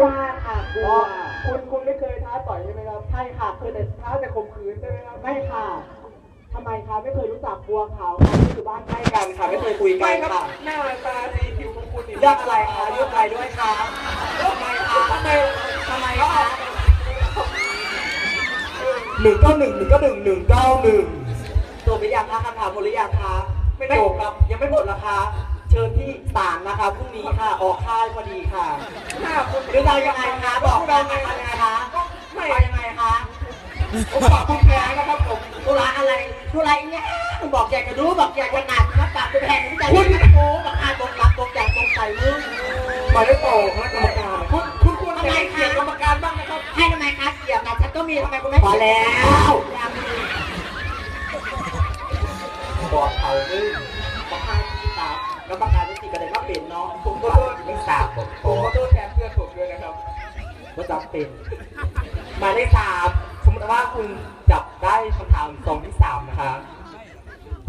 กล้าค่ะกลัวคุณคุณไม่เคยท้าต่อยใช่ไหมครับ ใช่ค่ะเคยแต่ท้าแต่ข่มขืนใช่ไหมครับ ไม่ค่ะทำไมคะไม่เคยรู้จักบัวเขาค่ะที่อยู่บ้านใกล้กันค่ะ ไม่เคยคุยกัไม่นครับค่ะหน้าตาสีผิวของคุณนี่เลือกอะไรคะเลือกใครด้วยคะทำไมคะทำไมทำไมคะหนึ่งเก้าหนึ่งหนึ่งเก้าหนึ่งหนึ่งเก้าหนึ่งจบหรือยังคะคำถามหมดหรือยังคะไม่จบครับยังไม่หมดละคะ เชิญที่ศาลนะคะพรุ่งนี้ค่ะออกค่ายพอดีค่ะหน้าคุณหรือเรายังไงคะบอกเราไงคะยังไงคะไม่เอายังไงคะผมฝากคุณแพ้นะครับผมธุระอะไรธุระเนี่ยบอกอยากจะรู้บอกอยากจะหนักนะตัดไปแพงใจคุณโอ้บอกอาตรงรับตรงจากตรงใส่มึงหมายเลขโตคณะกรรมการคุณคุณควรจะให้เกียรติกรรมการบ้างนะครับให้ทำไมคะเสียบนะฉันก็มีทำไมคุณไม่พอแล้วยังมีบอกเขาด้วยบอกให้ที่ ตามกรรมการที่สี่ประเด็นว่าเป็นเนาะผมก็ไม่ทราบผมผมขอโทษแทนเพื่อนผมด้วยนะครับว่าจำเป็นหมายเลขสามสมมติว่าคุณจับได้คำถามสองที่สามนะคะ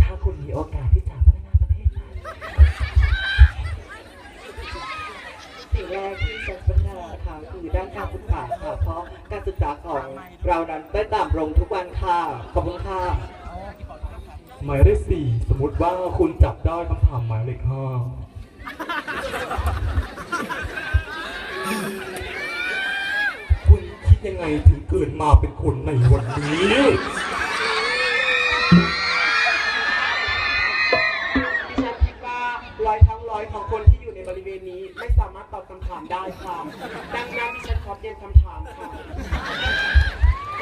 ถ้าคุณมีโอกาสที่จะพัฒนาประเทศไทยสิ่งแรกที่จะพัฒนาค่ะคือด้านการศึกษาค่ะเพราะการศึกษาของเรานั้นได้ต่ำลงทุกวันค่ะขอบคุณค่ะ หมายเลขสี่สมมติว่าคุณจับได้คำถามหมายเลขห้าคุณคิดยังไงถึงเกิดมาเป็นคนในวันนี้ดิฉันคิดว่าร้อยทั้งร้อยของคนที่อยู่ในบริเวณนี้ไม่สามารถตอบคำถามได้ค่ะดังนั้นดิฉันขอเปลี่ยนคำถามค่ะ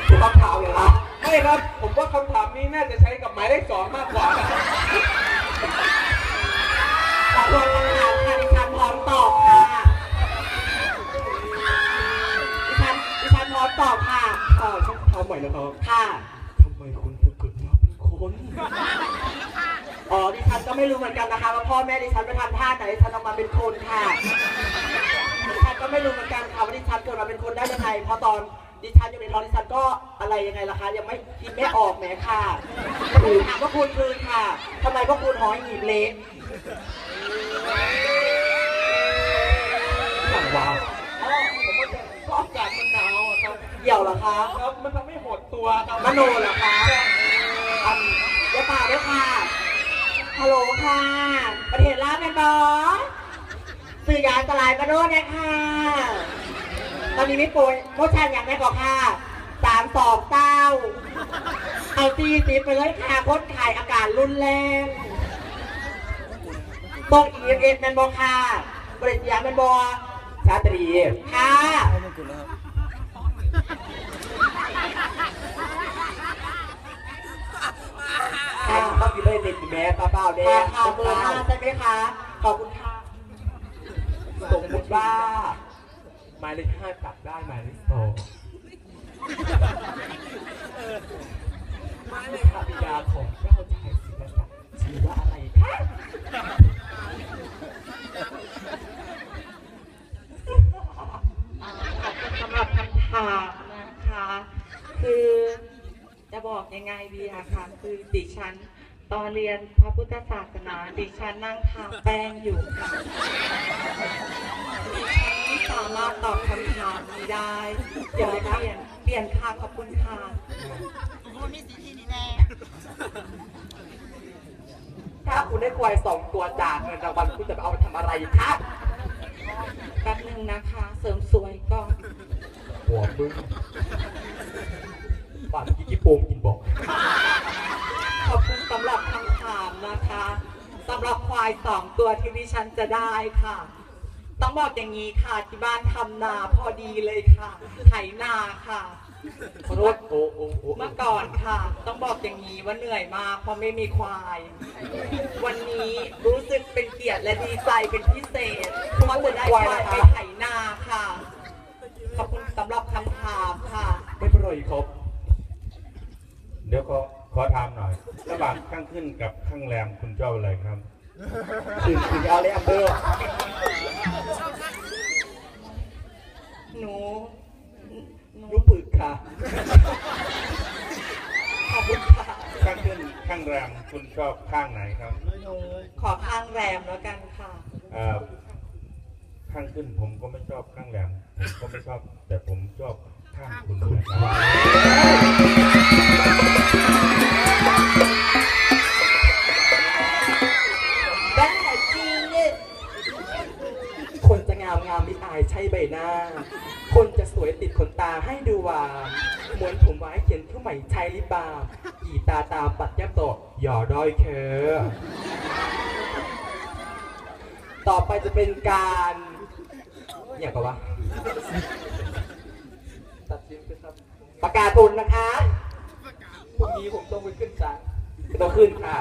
ถูกคำถามเหรอคะไม่ครับผมว่า คำถามนี้น่าจะใช้กับหมายเลขสองมากกว่านะครับขอทวนคำถามค่ะดิฉันพร้อมตอบค่ะดิฉันดิฉันพร้อมตอบค่ะถ้าคำถามใหม่นะครับ ค่ะทำไมคุณถึงเกิดมาเป็นคนอ๋อดิฉันก็ไม่รู้เหมือนกันนะคะว่าพ่อแม่ดิฉันไปทำท่าไหนดิฉันออกมาเป็นคนค่ะดิฉันก็ไม่รู้เหมือนกันค่ะว่าดิฉันเกิดมาเป็นคนได้ยังไงเพราะตอน ดิฉันอยู่ในท้องดิฉันก็อะไรยังไงล่ะคะ ยังไม่คิดไม่ออกแหมค่ะคือถามว่าคุณคือค่ะทำไมพวกคุณหอยหีบเล็กอย่างว่าอ๋อผมว่าจะก็อากาศมันหนาวอะครับเหี่ยวเหรอคะครับมันทำให้หดตัวครับมโนเหรอคะอันเดี๋ยวป่าด้วยค่ะฮัลโหลค่ะ ประเทศลาวแมนบอสื่อยานตลายมาโน่เนี่ยค่ะ ตอนนี้ไม่โปรยโปรชันอย่างแม่บอกค่ะสามสองเต้าเอาตีสิบไปเลยค่ะพ้นขายอากาศรุนแรงบอกอีเอ็นแมนบอค่ะบริษัทยาแมนบอชาตรีค่ะอ่าต้องกินได้เด็กแม่ป้าเป้าแดค่ะงค่ะเบอร์ห้าใช่ไหมคะ ขอบคุณค่ะ สมมติว่า หมายเลขห้าจับได้หมายเลขสองภรรยาของเจ้าชายสิทธัตถะชื่อว่าอะไรคะสำหรับคำถามนะคะ คือจะบอกยังไงดีอะคะคือดิฉันตอนเรียนพระพุทธศาสนา ดิฉันนั่งทาแป้งอยู่ค่ะ ดิฉันไม่สามารถตอบคำถามนี้ได้เดี๋ยวเปลี่ยนเปลี่ยนค่ะขอบคุณค่ะถ้าคุณได้ควายสองตัวจากเงินรางวัลคุณจะไปเอาไปทำอะไรคะแป๊บนึงนะคะ เสริมสวยก่อนหัวมึงฝันกิกิโปมกินบอก ขอบคุณสำหรับคำถามนะคะสำหรับควายสองตัวที่ดิฉันจะได้ค่ะ ต้องบอกอย่างนี้ค่ะที่บ้านทำนาพอดีเลยค่ะไถนาค่ะขอโทษโอ้โอ้โอ้เมื่อก่อนค่ะ ต้องบอกอย่างนี้ว่าเหนื่อยมากเพราะไม่มีควาย วันนี้รู้สึกเป็นเกียรติและดีใจเป็นพิเศษเพราะจะได้ควายไปไถนาค่ะ ขอบคุณสำหรับคำถามค่ะ ไม่เป็นไรครับ เดี๋ยวขอขอถามหน่อย ระหว่างข้างขึ้นกับข้างแรมคุณชอบอะไรครับ ถึงถึงเอาเลยอัมเบอร์ หนูหนู ยุบปึกค่ะ ขอบคุณค่ะ ข้างขึ้นข้างแรมคุณชอบ ข้างไหนครับหนูขอข้างแรมแล้วกันค่ะเอ่อข้างขึ้นขึ้นผมก็ไม่ชอบข้างแหลมผมก็ไม่ชอบ แต่ผมชอบข้างคุณนะครับบ้าจริงเนี่ยคนจะงามงามมิดอายใช่ใบหน้า คนจะสวยติดขนตาให้ดูหวานเหมือนผมไว้เขียนเครื่องหมายใช้ลิปบาล์มอีตาตามปัดแย้ม โตหย่อด้อยเคอต่อไปจะเป็นการอย่างกับว่าตัดสินครับประกาศผลนะคะพรุ่งนี้ผมต้องไปขึ้นศาลต้องขึ้นค่ะ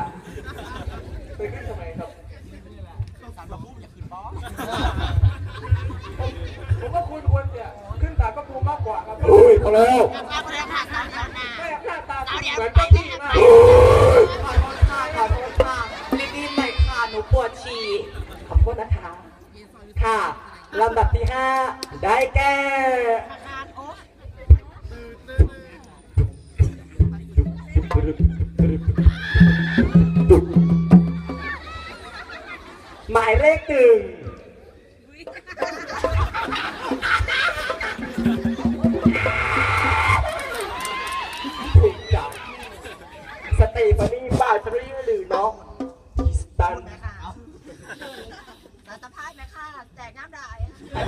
ไปขึ้นทำไมครับผมว่าคุณควรจะขึ้นศาลพระภูมิมากกว่าครับอุ้ยเขาแล้วไม่หน้าตาเหมือนเจ้าที่มาก ษนะคะค่ะลำดับที่ห้าได้แก่หมายเลขหนึ่ง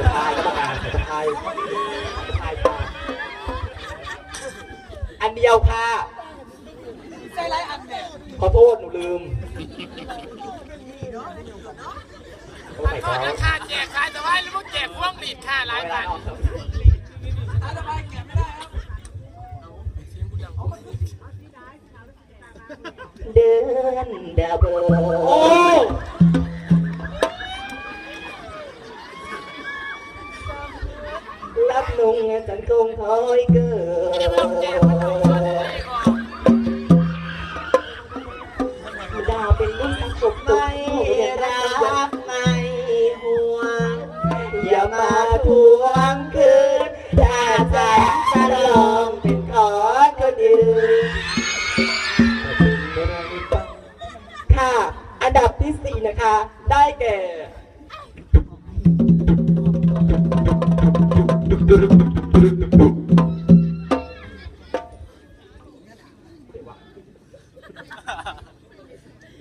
จะทายกรรมการจะทายทายค่ะอันเดียวค่ะใช่ไรอันเนี่ยขอโทษหนูลืมโอ้ my ขอ god ราคาแจกขายแต่ว่าแล้วพวกแจกพวงหลีดค่ะหลายบาทเดินเดาเ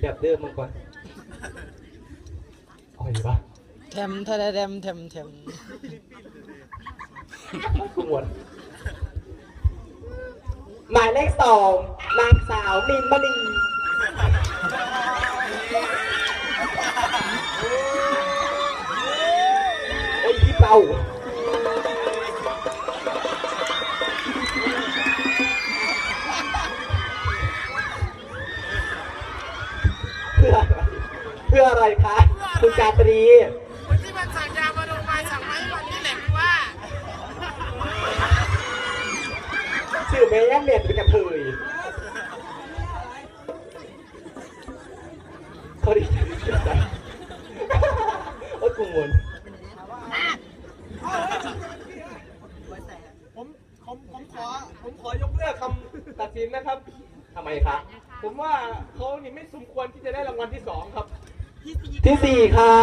แบบเดิมมึงก่อนเอาไปดีปะเทมเทเทมเทมเทมกูหมดหมายเลขสองนางสาวมินมณีโอ้ยพี่เป่า ออะไรคะคุณจาตรีคนที่มันสั่งยามาโรงพยาบาลสั่งมาให้วันนี้แหละคือว่าชื่อแม่ย่าเมียนเป็นกระเทยเขาดีใจโอ้ยกูงวนผมผมผมขอผมขอยกเลิกคำตัดสินนะครับทำไมคะผมว่าเขานี่ไม่สมควรที่จะได้รางวัลที่สองครับ ที่สี่ค่ะ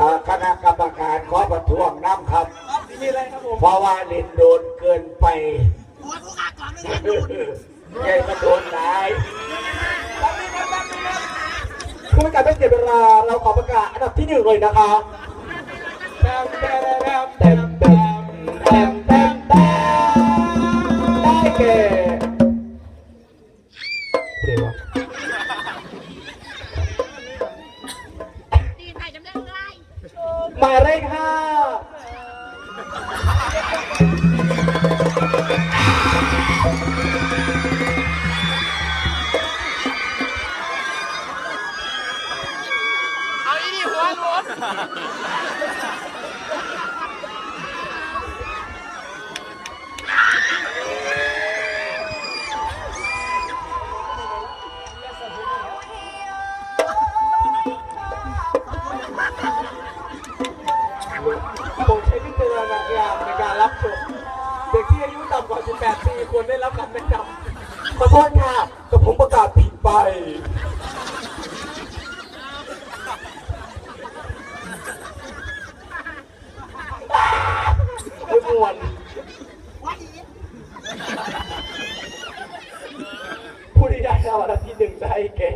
อ่าคณะกรรมการขอประท้วงน้ำครับมีอะไรครับผมเพราะว่าเล่นโดนเกินไปหัวผู้ขากล่องไม่ใหญ่กระโดนหลายผู้ประกาศไม่เสียเวลาเราขอประกาศอันดับที่หนึ่งเลยนะคะ แต้มแต้ แก่เดี๋ยววะดีไทยจำได้ไรหมายเลข ผมใช้วิจารณญาณในการรับชมเด็กที่อายุต่ำกว่า 18 ปีควรได้รับคำแนะนำขอโทษค่ะสุภไม่มวนผู้ที่ได้รางวัลที่หนึ่งได้แก่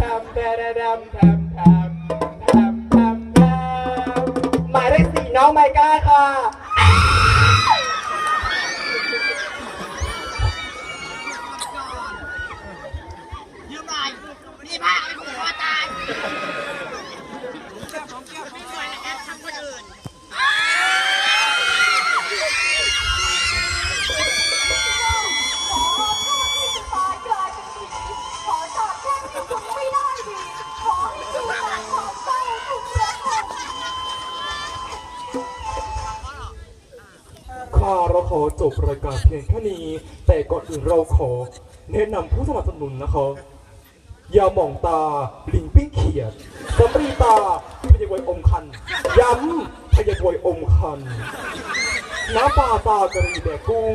ทำแต่ดำทำทำ น้องไมก้าค่ะ ยืมหน่อยนี่ผ้าไปผูกคอตาย ข้าเราขอจบรายการเพียงแค่นี้ แต่ก่อนอื่นเราขอ แนะนำผู้สนับสนุนนะครับยาหม่องตาลิงปิ้งเขียดสำรีตาพยาบวยอมคัน ย้ำพยาบวยอมคัน น้ำปลาตากระรีแดกกุ้ง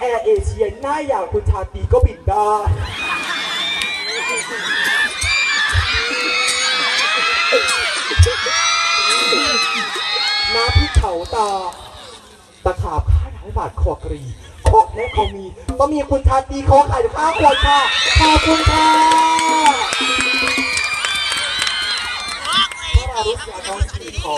แอร์เอเชียหน้าอย่างคุณชาตีก็บินได้น้ำพริกเผาตาาบาหนังบาดคอกรีโคกแท้เขามีต้องมีคุณชาตีเขาขายอยู่ข้าวขวดค่ะขอบคุณค่ะกเลยพระรารุษยาต้องสีคอ